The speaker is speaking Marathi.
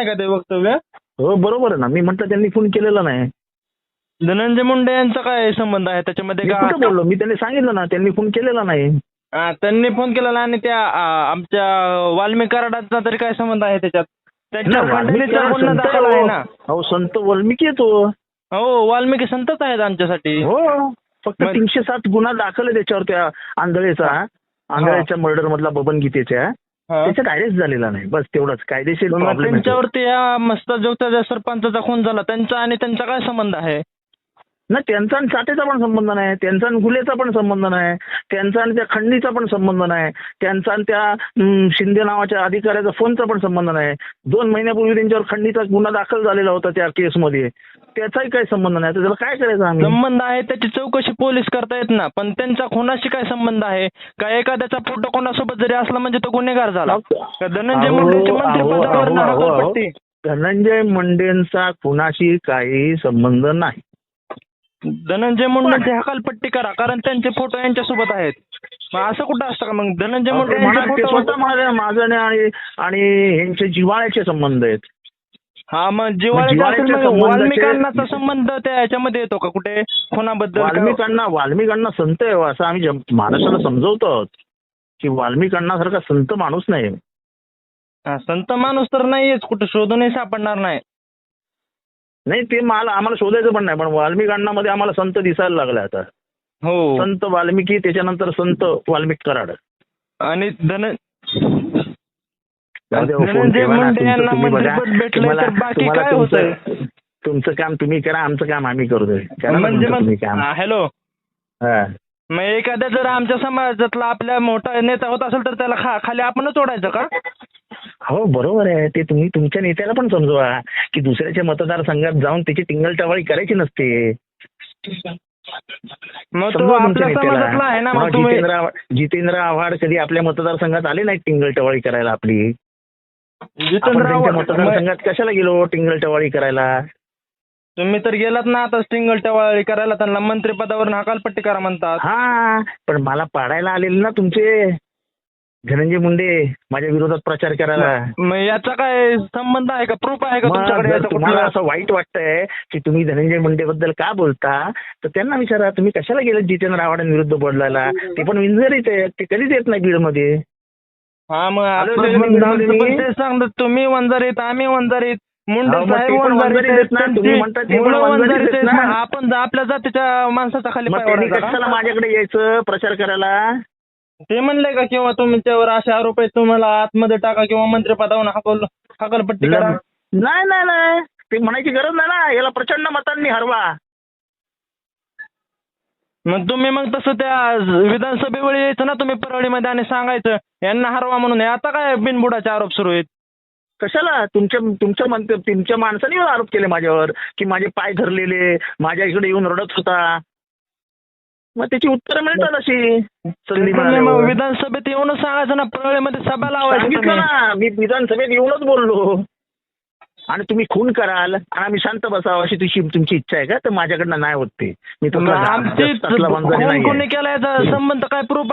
आहे का ते वक्तव्य? हो बरोबर आहे ना. मी म्हटलं त्यांनी फोन केलेला नाही. धनंजय मुंडे यांचा काय संबंध आहे? त्याच्यामध्ये मी का कुठं बोललो? मी त्यांनी सांगितलं ना. त्यांनी फोन केलेला नाही. हा, त्यांनी फोन केलेला आणि त्या आ, आमच्या वाल्मिक कराडाचा तरी काय संबंध आहे त्याच्यात? त्यांच्या ना, वाल्मिकी खंडणीचा हा गुन्हा संत दाखल आहे हो. ना. अहो संत वाल्मिकी येतो हो वाल्मिकी संतच आहेत आमच्यासाठी. हो. फक्त तीनशे सात गुन्हा दाखल आहे त्याच्यावर त्या आंधळेचा. आंधळेच्या मर्डर मधला बबन गीतेच्या हा. त्याच्यात अरेस्ट झालेला नाही. बस तेवढंच. कायदेशीर त्यांच्यावरती या मस्त जोगच्या सरपंचाचा खून झाला त्यांचा आणि त्यांचा काय संबंध आहे? ना त्यांचा आणि चाटेचा पण संबंध नाही. त्यांचा आणि गुलेचा पण संबंध नाही. त्यांचा आणि त्या खंडीचा पण संबंध नाही. त्यांचा आणि त्या शिंदे नावाच्या अधिकाऱ्याचा फोनचा पण संबंध नाही. दोन महिन्यापूर्वी त्यांच्यावर खंडीचा गुन्हा दाखल झालेला होता त्या केसमध्ये त्याचाही काही संबंध नाही. तर त्याला काय करायचं आम्ही? संबंध आहे त्याची चौकशी पोलीस करता येत ना. पण त्यांचा खुनाशी काय संबंध आहे? का एखाद्याचा फोटो कोणासोबत जरी असला म्हणजे तो गुन्हेगार झाला? का धनंजय अहो, मुंडेची अहो, मंत्रिपदावर अहो, अहो, अहो. हकालपट्टी धनंजय मुंडेंचा कुणाशी काही संबंध नाही. धनंजय मुंडेची हकालपट्टी करा कारण त्यांचे फोटो यांच्यासोबत आहेत. मग असं कुठं असतं का मग? धनंजय मुंडे ते म्हणा- यांचे ते फोटो स्वतः म्हणाले माझं आणि- आणि ह्यांचे जिव्हाळ्याचे संबंध आहेत. हा मग असेल संबंधाचे- वाल्मिकांनाचा संबंध त्या ह्याच्यामध्ये येतो का कुठे? खुनाबद्दल का- वाल्मिकांना वाल्मिकांना संत आहे हो, असं आम्ही जम- महाराष्ट्राला समजवतो. आहोत की वाल्मिकांना संत माणूस नाही. हा, संत माणूस तर नाहीयेच कुठे शोधूनही सापडणार नाही. नाही ते मला आम्हाला शोधायचं पण नाही पण वाल्मिकांना मध्ये आम्हाला संत दिसायला लागला आता. हो. संत वाल्मिकी त्याच्यानंतर संत वाल्मिक कराड. आणि धन तुमचं काम तुम्ही करा आमचं काम आम्ही करतोय करा म्हणजे हॅलो. हा. मग एखाद्या जर आमच्या समाजातला आपल्या मोठा नेता होत असेल तर त्याला खा खाली आपणच ओढायचं का? हो बरोबर आहे. ते तुम्ही तुमच्या नेत्याला पण समजवा की दुसऱ्याच्या मतदारसंघात जाऊन त्याची टिंगल टवाळी करायची नसते. मग जितेंद्र आव्हाड- जितेंद्र आव्हाड कधी आपल्या मतदारसंघात आले नाहीत टिंगल टवाळी करायला आपली आपण जितेंद्र त्यांच्या आव्हाड- मतदारसंघात कशाला गेलो टिंगल टवाळी करायला? तुम्ही तर गेलात ना आता स्टिंगल टवाळी करायला. त्यांना मंत्रिपदावर हकालपट्टी करा म्हणतात. हा पण मला पाडायला आलेले ना तुमचे. धनंजय मुंडे माझ्या विरोधात प्रचार करायला. मग याचा काय संबंध आहे का? प्रूफ आहे का तुमच्याकडे तुम्हाला? असं वाईट वाटतंय की तुम्ही धनंजय मुंडे बद्दल का बोलता तर त्यांना विचारा तुम्ही कशाला गेले जितेंद्र आव्हाडांविरुद्ध बोलायला? ते पण विंजरीत आहेत ते कधीच येत नाही बीडमध्ये. हा मग मी. ते सांगतो तुम्ही वंजारीत आम्ही वंजारीत. मुंडे साहेब वंजारीत आपण आपल्या जातीच्या माणसाचा खाली कशाला? माझ्याकडे यायचं प्रचार करायला? ते म्हणले का किंवा तुमच्यावर असे आरोप आहेत तुम्हाला आतमध्ये टाका किंवा मंत्रिपदावरून हकल हकलपट्टी करा. नाही नाही नाही. ते म्हणायची गरज नाही ना याला प्रचंड मतांनी हरवा. मग तुम्ही मग तसं त्या विधानसभेवर यायचं ना तुम्ही परळीमध्ये आणि सांगायचं यांना हरवा म्हणून. हे आता काय बिनबुडाचे आरोप सुरू आहेत? कशाला? तुमच्या तुमच्या मन- तुमच्या माणसाने आरोप केले माझ्यावर की माझे पाय धरलेले माझ्या इकडे येऊन रडत होता. मग त्याची उत्तरं मिळतात अशी. विधानसभेत येऊनच सांगायचं ना परळीमध्ये सभा लावायची ना मी विधानसभेत येऊनच बोललो. आणि तुम्ही खून कराल आणि आम्ही शांत बसावं अशी तुझी तुमची इच्छा आहे का तर माझ्याकडनं नाही होत ते मी. कोणी याचा संबंध काय प्रूफ